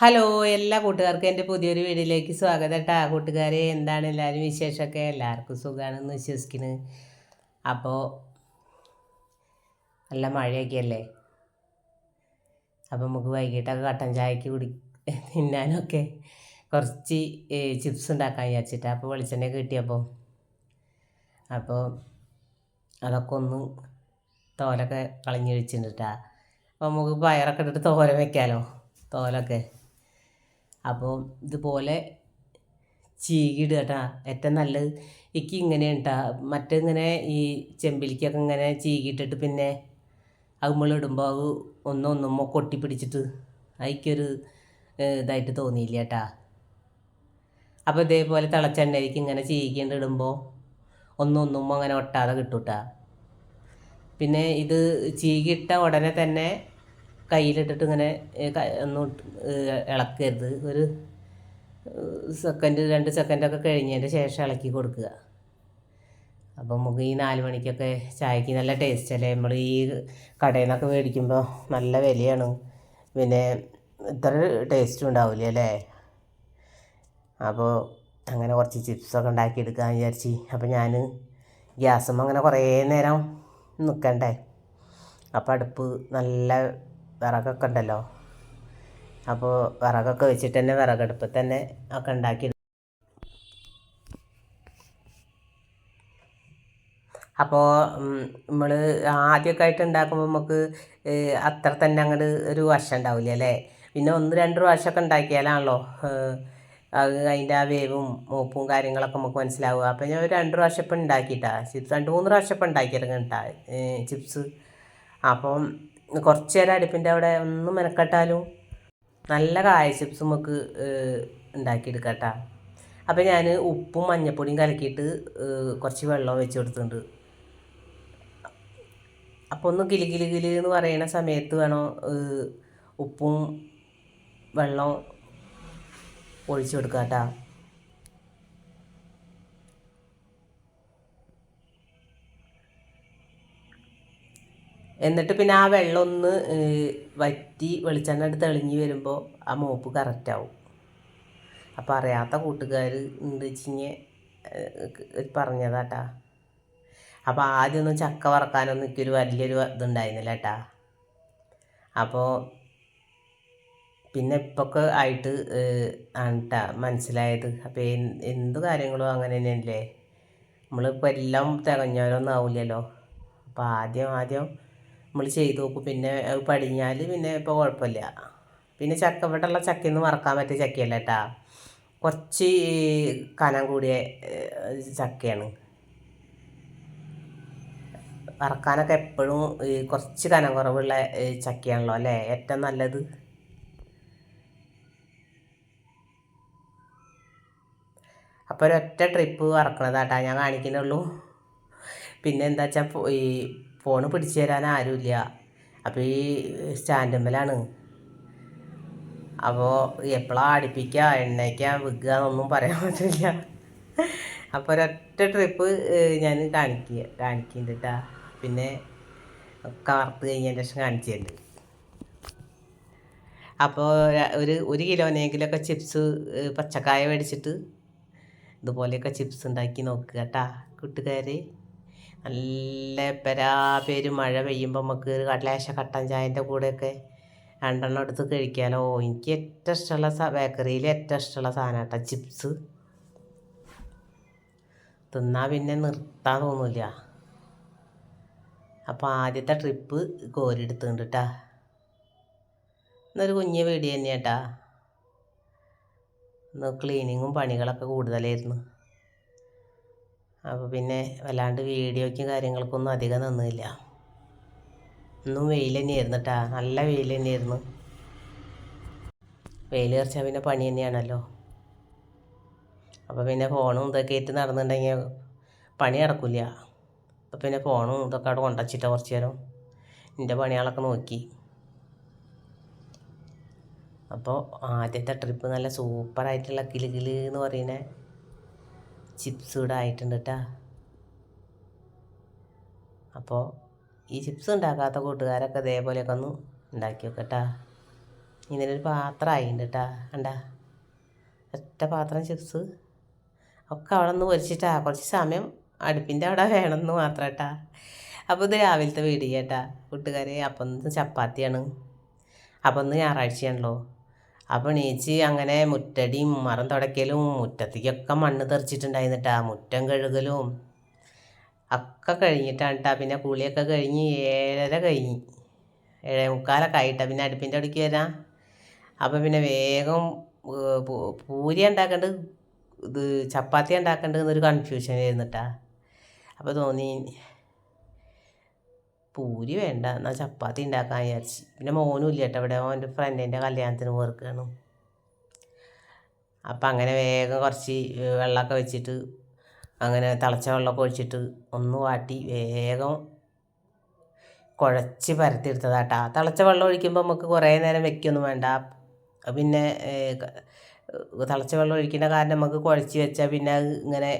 Hello എല്ലാ കൂട്ടുകാർക്കും എന്റെ പുതിയൊരു വീഡിയോയിലേക്ക് സ്വാഗതം കേട്ടോ കൂട്ടുകാരെ എന്താണ് എല്ലാവരും വിശേഷമൊക്കെ? എല്ലാവർക്കും സുഖമാണെന്ന് വിശ്വസിക്കുന്നത് അപ്പോൾ നല്ല മഴയൊക്കെ അല്ലേ? അപ്പോൾ നമുക്ക് വൈകിട്ടൊക്കെ കട്ടൻ ചായക്ക് കുടി തിന്നാനൊക്കെ കുറച്ച് ചിപ്സ് ഉണ്ടാക്കാൻ വിചാരിച്ചിട്ട്. അപ്പോൾ വെളിച്ചെണ്ണ കിട്ടിയപ്പോൾ അപ്പോൾ അതൊക്കെ ഒന്ന് തോലൊക്കെ കളഞ്ഞ് വെച്ചിട്ടുണ്ട് അപ്പോൾ നമുക്ക് പയറൊക്കെ ഇട്ടിട്ട് തോരൻ വെക്കാമല്ലോ തോലൊക്കെ. അപ്പോൾ ഇതുപോലെ ചീകിടുക കേട്ടാ ഏറ്റവും നല്ലത് എനിക്ക് ഇങ്ങനെയാണ് കേട്ടാ മറ്റിങ്ങനെ ഈ ചെമ്പിലിക്കൊക്കെ ഇങ്ങനെ ചീകിയിട്ടിട്ട് പിന്നെ അത് നമ്മളിടുമ്പോൾ അത് ഒന്നൊന്നുമ്പോൾ കൊട്ടി പിടിച്ചിട്ട് അതിക്കൊരു ഇതായിട്ട് തോന്നിയില്ല കേട്ടാ അപ്പോൾ ഇതേപോലെ തിളച്ചെണ്ണയിലേക്ക് ഇങ്ങനെ ചീകിണ്ട് ഇടുമ്പോൾ ഒന്നൊന്നുമ്പോൾ അങ്ങനെ ഒട്ടാതെ കിട്ടൂട്ടാ. പിന്നെ ഇത് ചീകിയിട്ട ഉടനെ തന്നെ കയ്യിലിട്ടിട്ട് ഇങ്ങനെ ഒന്നും ഇളക്കരുത്. ഒരു സെക്കൻഡ് രണ്ട് സെക്കൻഡൊക്കെ കഴിഞ്ഞതിന്റെ ശേഷം ഇളക്കി കൊടുക്കുക. അപ്പം നമുക്ക് ഈ നാല് മണിക്കൊക്കെ ചായക്ക് നല്ല ടേസ്റ്റ് അല്ലേ? നമ്മൾ ഈ കടയിൽ നിന്നൊക്കെ മേടിക്കുമ്പോൾ നല്ല വിലയാണ്. പിന്നെ ഇത്ര ടേസ്റ്റും ഉണ്ടാവില്ല അല്ലേ? അപ്പോൾ അങ്ങനെ കുറച്ച് ചിപ്സൊക്കെ ഉണ്ടാക്കിയെടുക്കാൻ വിചാരിച്ച്. അപ്പോൾ ഞാൻ ഗ്യാസും അങ്ങനെ കുറേ നേരം നിൽക്കണ്ടേ? അപ്പോൾ അടുപ്പ് നല്ല വിറകൊക്കെ ഉണ്ടല്ലോ. അപ്പോൾ വിറകൊക്കെ വെച്ചിട്ട് തന്നെ വിറകടുപ്പ് തന്നെ ഒക്കെ ഉണ്ടാക്കി അപ്പോൾ നമ്മൾ ആദ്യമൊക്കെ ആയിട്ട് ഉണ്ടാക്കുമ്പോൾ നമുക്ക് അത്ര തന്നെ അങ്ങോട്ട് ഒരു വർഷം ഉണ്ടാവില്ല അല്ലേ? പിന്നെ ഒന്ന് രണ്ട് പ്രാവശ്യമൊക്കെ ഉണ്ടാക്കിയാലാണല്ലോ അത് അതിന്റെ ആ വേവും മൂപ്പും കാര്യങ്ങളൊക്കെ നമുക്ക് മനസ്സിലാവുക. അപ്പോൾ ഞാൻ ഒരു രണ്ട് പ്രാവശ്യം ഇപ്പം ഉണ്ടാക്കിയിട്ടാണ് ചിപ്സ് രണ്ട് മൂന്ന് പ്രാവശ്യം ഇപ്പം ഉണ്ടാക്കിയെടുക്കണ്ടാ ചിപ്സ്. അപ്പം കുറച്ച് നേരം അടുപ്പിന്റെ അവിടെ ഒന്ന് മെനക്കെട്ടാലും നല്ല കായ ചിപ്സ് നമുക്ക് ഉണ്ടാക്കിയെടുക്കട്ടാ. അപ്പോൾ ഞാൻ ഉപ്പും മഞ്ഞപ്പൊടിയും കലക്കിയിട്ട് കുറച്ച് വെള്ളം വെച്ച് കൊടുത്തിട്ടുണ്ട്. അപ്പോൾ ഒന്ന് കിലി കിലി കിലി എന്ന് പറയുന്ന സമയത്ത് വേണം ഉപ്പും വെള്ളം ഒഴിച്ചു കൊടുക്കാം കേട്ടോ എന്നിട്ട് പിന്നെ ആ വെള്ളം ഒന്ന് വറ്റി വെളിച്ചെണ്ണ എടുത്ത് തെളിഞ്ഞ് വരുമ്പോൾ ആ മോപ്പ് കറക്റ്റാവും അപ്പോൾ അറിയാത്ത കൂട്ടുകാർ ഉണ്ട് വെച്ചിങ്ങ് പറഞ്ഞതാട്ടാ. അപ്പോൾ ആദ്യമൊന്നും ചക്ക വറക്കാനൊന്നും എനിക്കൊരു വലിയൊരു ഇതുണ്ടായിരുന്നില്ല കേട്ടാ അപ്പോൾ പിന്നെ ഇപ്പൊക്കെ ആയിട്ട് ആണ് കേട്ടാ മനസ്സിലായത്. അപ്പോൾ എന്ത് കാര്യങ്ങളും അങ്ങനെ തന്നെയല്ലേ? നമ്മളിപ്പോൾ എല്ലാം തികഞ്ഞവരൊന്നും ആവില്ലല്ലോ അപ്പോൾ ആദ്യം ആദ്യം നമ്മൾ ചെയ്തു നോക്കും. പിന്നെ അത് പടിഞ്ഞാൽ പിന്നെ ഇപ്പോൾ കുഴപ്പമില്ല പിന്നെ ചക്ക ഇവിടെയുള്ള ചക്കയൊന്നും മറക്കാൻ പറ്റിയ ചക്കയല്ല കേട്ടാ കുറച്ച് കനം കൂടിയ ചക്കയാണ്. വറക്കാനൊക്കെ എപ്പോഴും കുറച്ച് കനം കുറവുള്ള ചക്കയാണല്ലോ അല്ലേ? ഏറ്റവും നല്ലത്. അപ്പോൾ ഒരൊറ്റ ട്രിപ്പ് വറക്കണതാട്ടാ ഞാൻ കാണിക്കുന്നുള്ളൂ പിന്നെ എന്താ വെച്ചാൽ ഈ ഫോണ് പിടിച്ചു തരാൻ ആരുമില്ല. അപ്പോൾ ഈ സ്റ്റാൻഡമ്മലാണ് അപ്പോൾ എപ്പോഴാണ് അടുപ്പിക്കുക എണ്ണയ്ക്കുക വിൽക്കുക എന്നൊന്നും പറയാൻ പറ്റില്ല. അപ്പോൾ ഒരൊറ്റ ട്രിപ്പ് ഞാൻ കാണിക്കുക കാണിക്കുന്നുണ്ട് പിന്നെ കാർത്ത് കഴിഞ്ഞതിന് ശേഷം കാണിച്ചിട്ടുണ്ട് അപ്പോൾ ഒരു ഒരു കിലോനെങ്കിലൊക്കെ ചിപ്സ് പച്ചക്കായ മേടിച്ചിട്ട് ഇതുപോലെയൊക്കെ ചിപ്സ് ഉണ്ടാക്കി നോക്കുക കേട്ടാ കൂട്ടുകാരെ. നല്ല പെരാ പേര് മഴ പെയ്യുമ്പോൾ നമുക്ക് കടലേശ കട്ടൻ ചായന്റെ കൂടെയൊക്കെ രണ്ടെണ്ണം എടുത്ത് കഴിക്കാമല്ലോ എനിക്ക് ഏറ്റവും ഇഷ്ടമുള്ള ബേക്കറിയിൽ ഏറ്റവും ഇഷ്ടമുള്ള സാധനം കേട്ടോ ചിപ്സ്. തിന്നാൽ പിന്നെ നിർത്താൻ തോന്നില്ല. അപ്പോൾ ആദ്യത്തെ ട്രിപ്പ് കോരിയെടുത്തുണ്ട് കേട്ടാ എന്നൊരു കുഞ്ഞ് വീഡിയോ തന്നെയാട്ടാ. ഇന്ന് ക്ലീനിങ്ങും പണികളൊക്കെ കൂടുതലായിരുന്നു. അപ്പോൾ പിന്നെ വല്ലാണ്ട് വീഡിയോയ്ക്കും കാര്യങ്ങൾക്കൊന്നും അധികം നിന്നില്ല. ഇന്നും വെയിൽ തന്നെയായിരുന്നു കേട്ടാ നല്ല വെയിൽ തന്നെയായിരുന്നു വെയിൽ കുറച്ചാൽ പിന്നെ പണി തന്നെയാണല്ലോ. അപ്പോൾ പിന്നെ ഫോണും ഇതൊക്കെ ആയിട്ട് നടന്നിട്ടുണ്ടെങ്കിൽ പണി നടക്കില്ല അപ്പോൾ പിന്നെ ഫോണും ഇതൊക്കെ അവിടെ കൊണ്ടുവച്ചിട്ട കുറച്ച് നേരം എന്റെ പണികളൊക്കെ നോക്കി. അപ്പോൾ ആദ്യത്തെ ട്രിപ്പ് നല്ല സൂപ്പറായിട്ടുള്ള കിലി കിലി എന്ന് പറയുന്ന ചിപ്സ് ഇവിടെ ആയിട്ടുണ്ട് കേട്ടാ അപ്പോൾ ഈ ചിപ്സ് ഉണ്ടാക്കാത്ത കൂട്ടുകാരൊക്കെ ഇതേപോലെയൊക്കെ ഒന്ന് ഉണ്ടാക്കി വെക്കട്ടാ ഇതിനൊരു പാത്രം ആയിട്ടുണ്ട് കേട്ടാ കണ്ടാ? ഒറ്റ പാത്രം ചിപ്സ്. ഒക്കെ അവിടെ നിന്ന് പൊരിച്ചിട്ടാ. കുറച്ച് സമയം അടുപ്പിന്റെ അവിടെ വേണമെന്ന് മാത്രം കേട്ടാ അപ്പോൾ ഇത് രാവിലത്തെ വീഡിയോ കേട്ടാ കൂട്ടുകാരെ അപ്പം ചപ്പാത്തിയാണ്. അപ്പം ഇന്ന് ഞായറാഴ്ചയാണല്ലോ. അപ്പോൾ നീച്ചി അങ്ങനെ മുറ്റടിയും മരം തുടയ്ക്കലും മുറ്റത്തേക്കൊക്കെ മണ്ണ് തെറിച്ചിട്ടുണ്ടായിരുന്നിട്ടാ. മുറ്റം കഴുകലും ഒക്കെ കഴിഞ്ഞിട്ടാണ് കേട്ടാ പിന്നെ കുളിയൊക്കെ കഴിഞ്ഞ് ഏഴര കഴിഞ്ഞ്. ഏഴേ മുക്കാലൊക്കെ ആയിട്ടാ പിന്നെ അടുപ്പിന്റെ അടുക്കി വരാം അപ്പോൾ പിന്നെ വേഗം പൂരി ഉണ്ടാക്കേണ്ടത് ഇത് ചപ്പാത്തി ഉണ്ടാക്കേണ്ടത് എന്നൊരു കൺഫ്യൂഷൻ ആയിരുന്നിട്ടാ. അപ്പോൾ തോന്നി പൂരി വേണ്ട. എന്നാൽ ചപ്പാത്തി ഉണ്ടാക്കാൻ വിചാരിച്ച്. പിന്നെ മോനും ഇല്ല കേട്ടോ ഇവിടെ. അവന്റെ ഫ്രണ്ടിന്റെ കല്യാണത്തിന് പോർക്കാണ്. അപ്പം അങ്ങനെ വേഗം കുറച്ച് വെള്ളമൊക്കെ വെച്ചിട്ട് അങ്ങനെ തിളച്ച വെള്ളമൊക്കെ ഒഴിച്ചിട്ട് ഒന്ന് വാട്ടി വേഗം കുഴച്ച് പരത്തിയെടുത്തതാട്ടാ. തിളച്ച വെള്ളം ഒഴിക്കുമ്പോൾ നമുക്ക് കുറേ നേരം വെക്കൊന്നും വേണ്ട. പിന്നെ തിളച്ച വെള്ളം ഒഴിക്കേണ്ട കാരണം നമുക്ക് കുഴച്ച് വെച്ചാൽ പിന്നെ ഇങ്ങനെ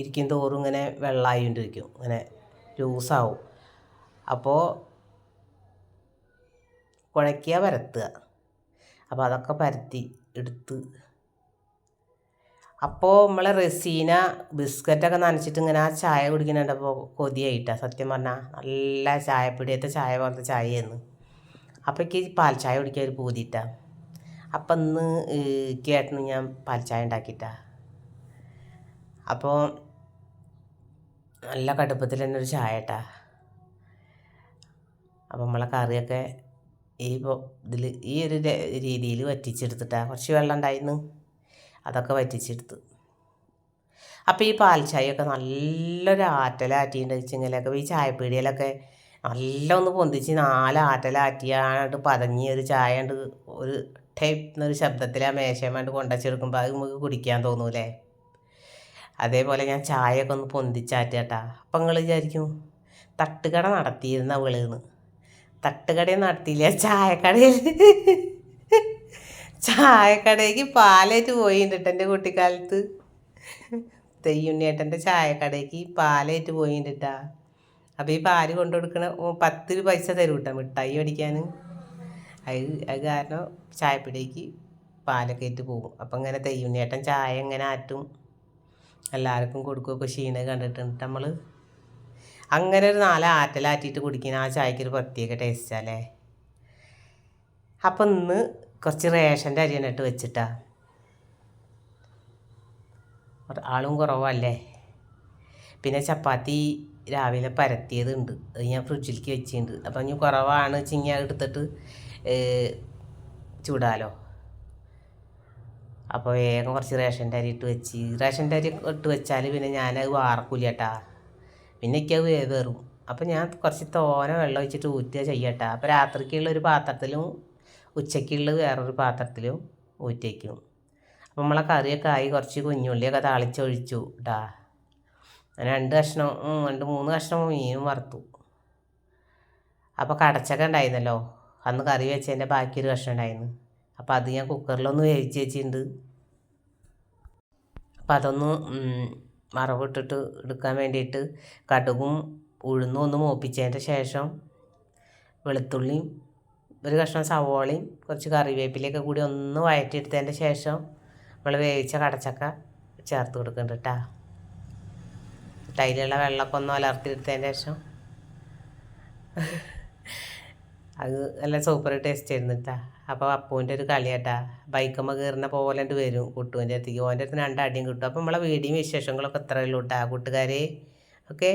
ഇരിക്കും തോറും ഇങ്ങനെ വെള്ളമായിക്കൊണ്ടിരിക്കും ഇങ്ങനെ ലൂസാവും. അപ്പോൾ കുഴയ്ക്കുക പരത്തുക. അപ്പോൾ അതൊക്കെ പരത്തി എടുത്ത്. അപ്പോൾ നമ്മളെ റെസീന ബിസ്ക്കറ്റൊക്കെ നനച്ചിട്ട് ഇങ്ങനെ ആ ചായ കുടിക്കുന്നുണ്ടപ്പോൾ കൊതിയായിട്ടാണ് സത്യം പറഞ്ഞാൽ നല്ല ചായപ്പൊടിയത്തെ ചായ പോലത്തെ ചായയായിരുന്നു. അപ്പോൾ എനിക്ക് പാൽ ചായ കുടിക്കാൻ ഒരു പൂതിയിട്ടാ. അപ്പം ഇന്ന് കേട്ടെന്ന് ഞാൻ പാൽ ചായ ഉണ്ടാക്കിയിട്ടാ. അപ്പോൾ നല്ല കടുപ്പത്തിൽ തന്നെ ഒരു ചായ ഇട്ടാ അപ്പോൾ നമ്മളെ കറിയൊക്കെ ഈ ഇതിൽ ഈ ഒരു രീതിയിൽ വറ്റിച്ചെടുത്തിട്ടാണ് കുറച്ച് വെള്ളം ഉണ്ടായിരുന്നു അതൊക്കെ വറ്റിച്ചെടുത്ത്. അപ്പോൾ ഈ പാൽ ചായയൊക്കെ നല്ലൊരു വെച്ചെങ്കിലൊക്കെ ഈ ചായപ്പീടിയിലൊക്കെ നല്ല ഒന്ന് പൊന്തിച്ച് നാല് ആറ്റലാറ്റിയാണ്ട് പതഞ്ഞ് ഒരു ചായ ഉണ്ട് ഒരു ടൈപ്പ് എന്നൊരു ആ മേശമാണ്ട് കൊണ്ടുവച്ചെടുക്കുമ്പോൾ അത് നമുക്ക് കുടിക്കാൻ തോന്നൂലേ? അതേപോലെ ഞാൻ ചായയൊക്കെ ഒന്ന് പൊന്തിച്ചാറ്റേട്ടാ. അപ്പം നിങ്ങൾ വിചാരിക്കും തട്ടുകട നടത്തിയിരുന്ന വിളിന്ന്. തട്ടുകടയിൽ നടത്തിയില്ല ചായക്കടയിൽ. ചായക്കടയ്ക്ക് പാലേറ്റ് പോയിട്ടുണ്ട് എന്റെ കുട്ടിക്കാലത്ത്. തെയ്യുണ്ണിയേട്ടന്റെ ചായക്കടയ്ക്ക് പാലായിട്ട് പോയിട്ടാ അപ്പോൾ ഈ പാൽ കൊണ്ടു കൊടുക്കണ പത്ത് രൂപ പൈസ തരും കേട്ടോ മിഠായി മേടിക്കാൻ അത് അത് കാരണം ചായപ്പിടിക്ക് പാലൊക്കെ ആയിട്ട് പോകും. അപ്പം ഇങ്ങനെ തെയ്യുണ്ണിയേട്ടൻ ചായ ഇങ്ങനെ ആറ്റും എല്ലാവർക്കും കൊടുക്കുകയൊക്കെ ക്ഷീണം കണ്ടിട്ടുണ്ട് നമ്മൾ അങ്ങനെ ഒരു നാല് ആറ്റലാറ്റിയിട്ട് കുടിക്കുന്ന ആ ചായക്ക് ഒരു പ്രത്യേക ടേസ്റ്റല്ലേ അപ്പം ഇന്ന് കുറച്ച് റേഷന്റെ അരി ഇട്ട് വെച്ചിട്ടാ. ആളും കുറവല്ലേ? പിന്നെ ചപ്പാത്തി രാവിലെ പരത്തിയതുണ്ട്. അത് ഞാൻ ഫ്രിഡ്ജിലേക്ക് വെച്ചിട്ടുണ്ട്. അപ്പം ഇനി കുറവാണ് ചിങ്ങ എടുത്തിട്ട് ചൂടാലോ. അപ്പോൾ വേഗം കുറച്ച് റേഷന്റെ അരി ഇട്ട് വെച്ച്. റേഷന്റെ അരി ഇട്ട് വെച്ചാൽ പിന്നെ ഞാനത് വാർക്കൂല കേട്ടാ. പിന്നെ എനിക്കത് വേവേറും. അപ്പം ഞാൻ കുറച്ച് തോന വെള്ളം വെച്ചിട്ട് ഊറ്റുക ചെയ്യട്ടെ. അപ്പോൾ രാത്രിക്കുള്ള ഒരു പാത്രത്തിലും ഉച്ചയ്ക്കുള്ള വേറൊരു പാത്രത്തിലും ഊറ്റിക്കും അപ്പം നമ്മളെ കറിയൊക്കെ ആയി കുറച്ച് കുഞ്ഞുള്ളിയൊക്കെ താളിച്ചൊഴിച്ചു കേട്ടാ രണ്ട് കഷ്ണം രണ്ട് മൂന്ന് കഷ്ണം മീനും വറുത്തു. അപ്പോൾ കടച്ചക്ക ഉണ്ടായിരുന്നല്ലോ. അന്ന് കറി വെച്ചതിന്റെ ബാക്കി ഒരു കഷ്ണം ഉണ്ടായിരുന്നു. അപ്പോൾ അത് ഞാൻ കുക്കറിലൊന്ന് വേവിച്ച് വെച്ചിട്ടുണ്ട്. അപ്പം അതൊന്ന് വറവിട്ടിട്ട് എടുക്കാൻ വേണ്ടിയിട്ട് കടുകും ഉഴുന്നും ഒന്ന് മൂപ്പിച്ചതിന്റെ ശേഷം വെളുത്തുള്ളിയും ഒരു കഷ്ണം സവോളയും കുറച്ച് കറിവേപ്പിലയൊക്കെ കൂടി ഒന്ന് വഴറ്റിയെടുത്തതിന്റെ ശേഷം നമ്മൾ വേവിച്ച കടച്ചക്ക ചേർത്ത് കൊടുക്കുന്നുണ്ട് കേട്ടോ. അതിലുള്ള വെള്ളമൊക്കെ ഒന്ന് അലർത്തിയെടുത്തതിന്റെ ശേഷം അത് നല്ല സൂപ്പർ ടേസ്റ്റ് ആയിരുന്നു കേട്ടാ. അപ്പോൾ അപ്പൂന്റെ ഒരു കളിയാട്ടാ. ബൈക്കുമ്മ കയറുന്ന പോലെ വരും കുട്ടുവിന്റെ അടുത്തേക്ക്. ഓന്റെ അടുത്ത് രണ്ടടിയും കിട്ടും. അപ്പോൾ നമ്മളെ വീടിയും വിശേഷങ്ങളൊക്കെ ഇത്രയുള്ളൂ കേട്ടാ കൂട്ടുകാരെ. ഓക്കെ?